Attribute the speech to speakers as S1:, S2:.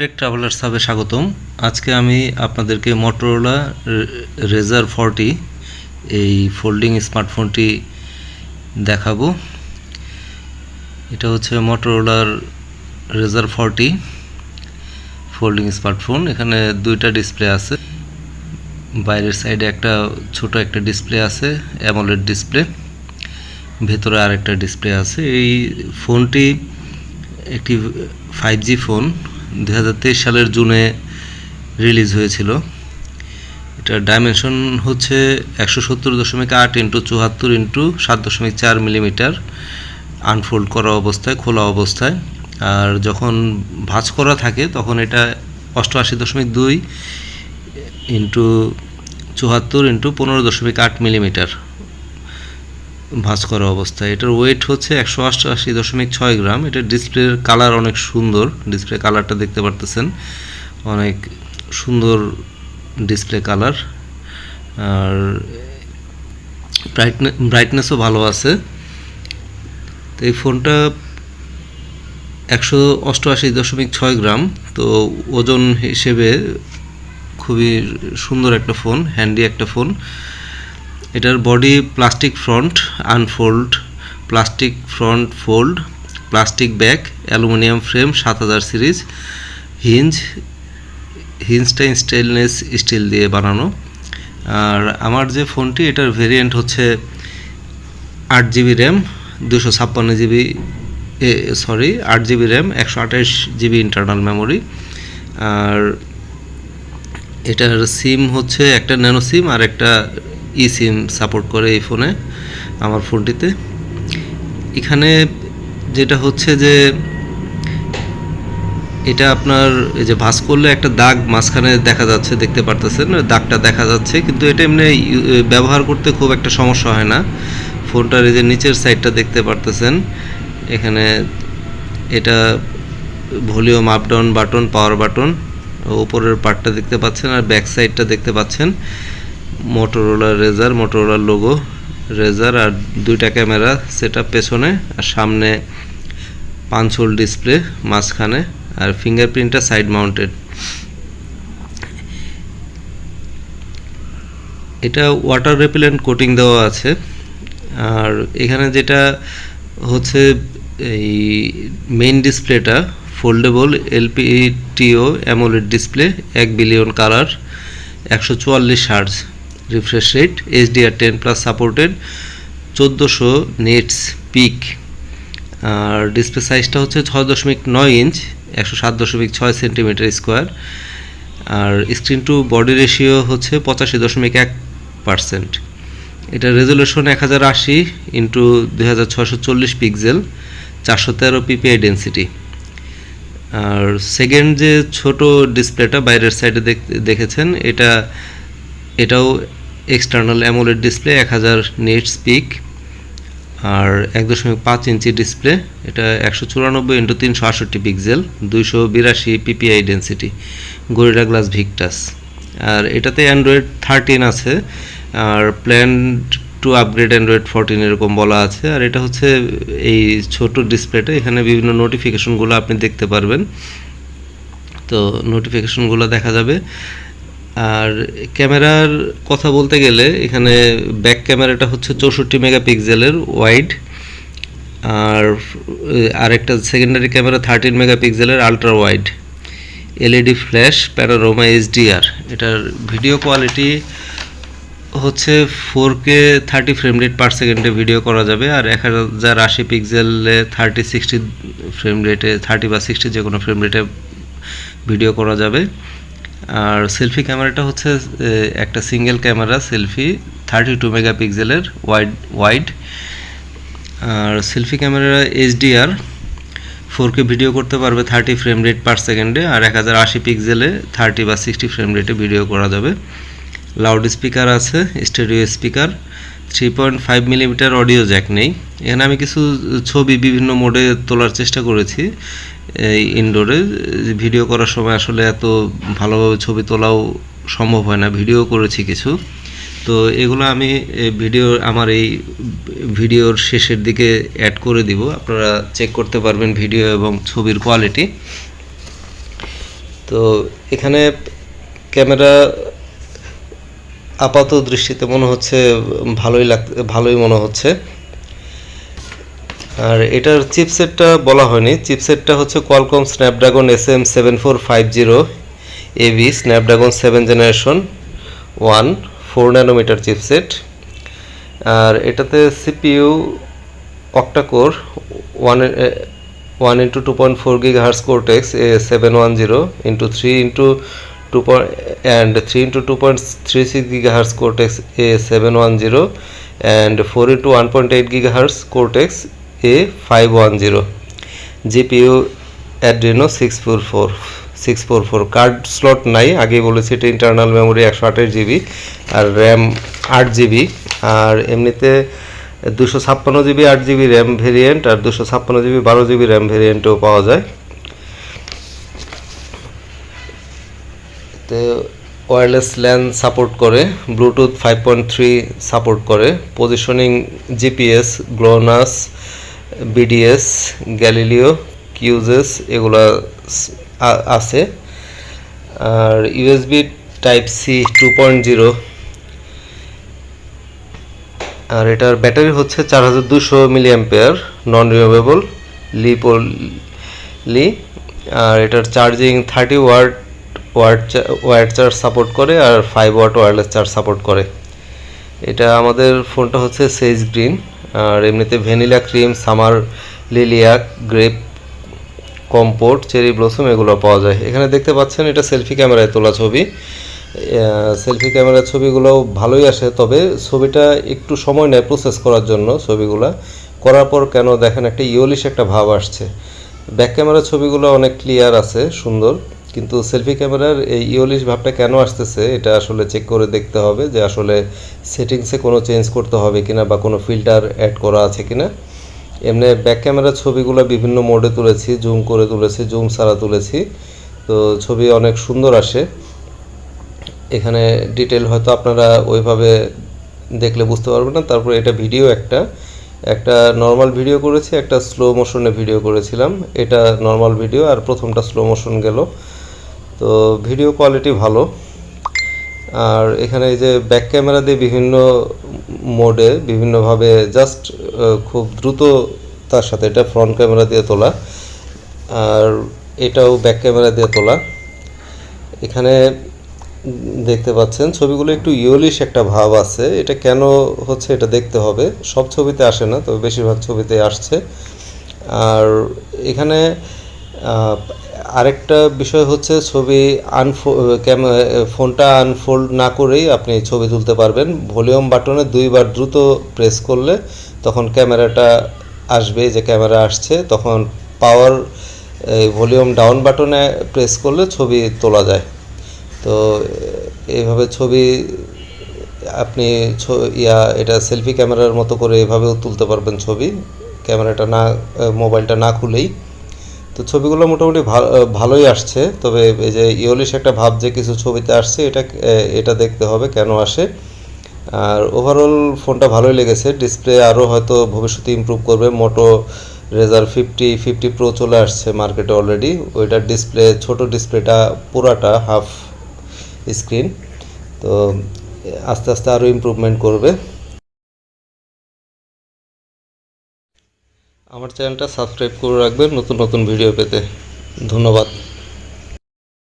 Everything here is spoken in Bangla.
S1: ট্রেক ট্রাভেলার্স সাবে স্বাগতম। আজকে আমি আপনাদেরকে মোটরোলা রেজার ফর্টি এই ফোল্ডিং স্মার্টফোনটি দেখাবো। এটা হচ্ছে মোটরোলার রেজার ফর্টি ফোল্ডিং স্মার্টফোন এখানে দুইটা ডিসপ্লে আছে। বাইরের সাইডে একটা ছোট একটা ডিসপ্লে আছে অ্যামোলেড ডিসপ্লে ভেতরে আরেকটা ডিসপ্লে আছে। এই ফোনটি একটি ফাইভ জি ফোন দু হাজার তেইশ সালের জুনে রিলিজ হয়েছিল। এটার ডাইমেনশন হচ্ছে একশো সত্তর দশমিক আট ইন্টু চুয়াত্তর ইন্টু সাত দশমিক চার মিলিমিটার আনফোল্ড করা অবস্থায়, খোলা অবস্থায়। আর যখন ভাঁজ করা থাকে, তখন এটা অষ্টআশি দশমিক দুই ইন্টু চুয়াত্তর ইন্টু পনেরো দশমিক আট মিলিমিটার ভাঁজ করা অবস্থায়। এটার ওয়েট হচ্ছে একশো অষ্টআশি দশমিক ছয় গ্রাম। এটার ডিসপ্লের কালার অনেক সুন্দর। ডিসপ্লে কালারটা দেখতে পারতেছেন। অনেক সুন্দর ডিসপ্লে কালার আর ব্রাইটনে ব্রাইটনেসও ভালো আছে। তো এই ফোনটা একশো অষ্টআশি দশমিক ছয় গ্রাম। তো ওজন হিসেবে খুবই সুন্দর একটা ফোন হ্যান্ডি একটা ফোন। এটার body plastic front unfold plastic front fold plastic back aluminium frame সাত হাজার সিরিজ হিঞ্জ হিঞ্জটা স্টেনলেস স্টিল দিয়ে বানানো। আর আমার যে ফোনটি, এটার ভেরিয়েন্ট হচ্ছে আট জিবি র্যাম দুশো ছাপ্পান্ন জিবি সরি আট জিবি র্যাম, একশো আঠাশ জিবি ইন্টারনাল মেমোরি আর এটার সিম হচ্ছে একটা ন্যানো সিম আর একটা ই সিম সাপোর্ট করে এই ফোনে আমার ফোনটিতে এখানে যেটা হচ্ছে যে, এটা আপনার এই যে ভাস করলে একটা দাগ মাঝখানে দেখা যাচ্ছে, দেখতে পারতেছেন, দাগটা দেখা যাচ্ছে, কিন্তু এটা এমনি ব্যবহার করতে খুব একটা সমস্যা হয় না। ফোনটার এই যে নিচের সাইডটা দেখতে পারতেছেন, এখানে এটা volume up down button, power button উপরের পার্টটা দেখতে পাচ্ছেন আর ব্যাক সাইডটা দেখতে পাচ্ছেন। মোটরোলা রেজার মোটরোলার লোগো রেজার আর দুইটা ক্যামেরা সেটা পেছনে আর সামনে পাঁচ হোল ডিসপ্লে মাঝখানে আর ফিঙ্গারপ্রিন্টটা সাইড মাউন্টেড এটা ওয়াটার রেপিলেন্ট কোটিং দেওয়া আছে। আর এখানে যেটা হচ্ছে এই মেইন ডিসপ্লেটা ফোল্ডেবল এলপিটিও অ্যামোলেড ডিসপ্লে এক বিলিয়ন কালার একশো চুয়াল্লিশ refresh rate HDR ten plus supported চোদ্দোশো নেটস পিক আর ডিসপ্লে সাইজটা হচ্ছে ছয় দশমিক নয় ইঞ্চ একশো সাত দশমিক ছয় সেন্টিমিটার স্কোয়ার আর স্ক্রিন টু বডি রেশিও হচ্ছে পঁচাশি দশমিক এক পারসেন্ট এটা রেজলিউশন এক হাজার আশি ইন্টু দুই হাজার ছশো চল্লিশ পিক্সেল চারশো তেরো পিপিআই ডেন্সিটি আর সেকেন্ড যে ছোট ডিসপ্লেটা বাইরের সাইডে দেখেছেন, এটা, এটাও এক্সটার্নাল অ্যামোলেড ডিসপ্লে এক হাজার নেট স্পিক আর এক দশমিক পাঁচ ইঞ্চি ডিসপ্লে এটা একশো চুরানব্বই ইন্টু তিনশো আটষট্টি পিক্সেল দুইশো বিরাশি PPI density Gorilla Glass Victus আর এটাতে অ্যান্ড্রয়েড থার্টিন আছে, আর plan to upgrade Android fourteen এরকম বলা আছে, আর এটা হচ্ছে এই ছোট ডিসপ্লেটা এখানে বিভিন্ন নোটিফিকেশনগুলো আপনি দেখতে পারবেন। তো নোটিফিকেশনগুলো দেখা যাবে। আর ক্যামেরার কথা বলতে গেলে এখানে ব্যাক ক্যামেরাটা হচ্ছে চৌষট্টি মেগাপিক্সেলের ওয়াইড আর আরেকটা সেকেন্ডারি ক্যামেরা থার্টিন মেগাপিক্সেলের ultra wide LED flash panorama HDR এটার ভিডিও কোয়ালিটি হচ্ছে four K thirty frame rate per সেকেন্ডে ভিডিও করা যাবে, আর এক হাজার আশি পিক্সেলে থার্টি সিক্সটি ফ্রেম রেটে থার্টি বা সিক্সটি যে কোনো ফ্রেম রেটে ভিডিও করা যাবে। আর সেলফি ক্যামেরাটা হচ্ছে একটা single camera, selfie thirty two মেগাপিক্সেলের ওয়াইড ওয়াইড আর selfie camera HDR four K video করতে পারবে থার্টি ফ্রেম রেট পার সেকেন্ডে আর এক হাজার আশি পিক্সেলে থার্টি বা সিক্সটি ফ্রেম রেটে ভিডিও করা যাবে। লাউড স্পিকার আছে stereo speaker three point five millimetre audio jack নেই। এখানে আমি কিছু ছবি বিভিন্ন মোডে তোলার চেষ্টা করেছি। এই ইনডোরে ভিডিও করার সময় আসলে এত ভালোভাবে ছবি তোলাও সম্ভব হয় না। ভিডিও করেছি কিছু। তো এগুলো আমি ভিডিও আমার এই ভিডিওর শেষের দিকে অ্যাড করে দিব। আপনারা চেক করতে পারবেন ভিডিও এবং ছবির কোয়ালিটি তো এখানে ক্যামেরা আপাত দৃষ্টিতে মনে হচ্ছে ভালোই লাগ, ভালোই মনে হচ্ছে। আর এটার চিপসেটটা বলা হয়নি। চিপসেটটা হচ্ছে Qualcomm Snapdragon S M seven four five zero A B Snapdragon seven generation one four nanometre chipset আর এটাতে CPU octacore one one into two point four gig hertz Cortex A seven one zero into three into two point and three into two point three six gig hertz Cortex A seven one zero and four into one point eight gig hertz Cortex A five one zero GPU Adreno six four four six four four card slot নাই, আগেই বলেছি এটা ইন্টারনাল মেমোরি একশো আঠাশ জিবি আর র্যাম আট জিবি আর এমনিতে দুশো ছাপ্পান্ন জিবি আট জিবি র্যাম ভেরিয়েন্ট আর দুশো ছাপ্পান্ন জিবি বারো জিবি র্যাম ভেরিয়েন্টও পাওয়া যায়। তো ওয়্যারলেস ল্যান সাপোর্ট করে Bluetooth five point three support করে positioning GPS GLONASS BDS, Galileo, QZSS এগুলো আছে। আর USB type C two point zero. আর এটার ব্যাটারি হচ্ছে চার হাজার দুশো milli ampere non removable LiPo Li আর এটার charging thirty watt watt watt charge support করে আর five watt wireless charge support করে। এটা আমাদের ফোনটা হচ্ছে সেজ গ্রিন আর এমনিতে vanilla cream, summer lilac grape comfort cherry blossom এগুলো পাওয়া যায়। এখানে দেখতে পাচ্ছেন এটা সেলফি ক্যামেরায় তোলা ছবি। সেলফি ক্যামেরার ছবিগুলো ভালোই আসে, তবে ছবিটা একটু সময় নেয় প্রসেস করার জন্য ছবিগুলা। করার পর কেন দেখেন একটা ইয়োলিশ একটা ভাব আসছে। ব্যাক ক্যামেরার ছবিগুলো অনেক ক্লিয়ার আছে, সুন্দর। কিন্তু সেলফি ক্যামেরার এই ইয়োলিশ ভাবটা কেন আসতেছে, এটা আসলে চেক করে দেখতে হবে যে আসলে সেটিংসে কোনো চেঞ্জ করতে হবে কিনা বা কোনো ফিল্টার অ্যাড করা আছে কিনা। এমনি ব্যাক ক্যামেরার ছবিগুলো বিভিন্ন মোডে তুলেছি জুম করে তুলেছি জুম ছাড়া তুলেছি। তো ছবি অনেক সুন্দর আসে। এখানে ডিটেল হয়তো আপনারা ওইভাবে দেখলে বুঝতে পারবেন না। তারপর এটা ভিডিও একটা। একটা নর্মাল ভিডিও করেছি, একটা স্লো মোশনে ভিডিও করেছিলাম। এটা নর্মাল ভিডিও আর প্রথমটা স্লো মোশন গেল। তো ভিডিও কোয়ালিটি ভালো। আর এখানে এই যে ব্যাক ক্যামেরা দিয়ে বিভিন্ন মোডে বিভিন্নভাবে জাস্ট খুব দ্রুত তার সাথে এটা ফ্রন্ট ক্যামেরা দিয়ে তোলা। আর এটাও ব্যাক ক্যামেরা দিয়ে তোলা। এখানে দেখতে পাচ্ছেন ছবিগুলো একটু ইয়োলিশ একটা ভাব আছে। এটা কেন হচ্ছে এটা দেখতে হবে। সব ছবিতে আসে না, তবে বেশিরভাগ ছবিতে আসছে। আর এখানে আরেকটা বিষয় হচ্ছে ছবি আনফো ফোনটা আনফোল্ড না করেই আপনি ছবি তুলতে পারবেন। ভলিউম বাটনে দুইবার দ্রুত প্রেস করলে তখন ক্যামেরাটা আসবে যে ক্যামেরা আসছে। তখন পাওয়ার ভলিউম ডাউন বাটনে প্রেস করলে ছবি তোলা যায়। তো এইভাবে ছবি আপনি ইয়া, এটা সেলফি ক্যামেরার মতো করে এভাবেও তুলতে পারবেন ছবি। ক্যামেরাটা না মোবাইলটা না খুলেই। তো ছবিগুলো মোটামুটি ভালোই আসছে। তবে এই যে ইয়োলিশ একটা ভাব যে কিছু ছবিতে আসছে, এটা এটা দেখতে হবে কেন আসে। আর ওভারঅল ফোনটা ভালোই লেগেছে। ডিসপ্লে আরও হয়তো ভবিষ্যতে ইমপ্রুভ করবে। Moto Razr fifty fifty pro চলে আসছে মার্কেটে অলরেডি ওইটার ডিসপ্লে ছোট ডিসপ্লেটা পুরাটা হাফ স্ক্রিন তো আস্তে আস্তে আরও ইমপ্রুভমেন্ট করবে। আমার চ্যানেলটা সাবস্ক্রাইব করে রাখবেন নতুন নতুন ভিডিও পেতে। ধন্যবাদ।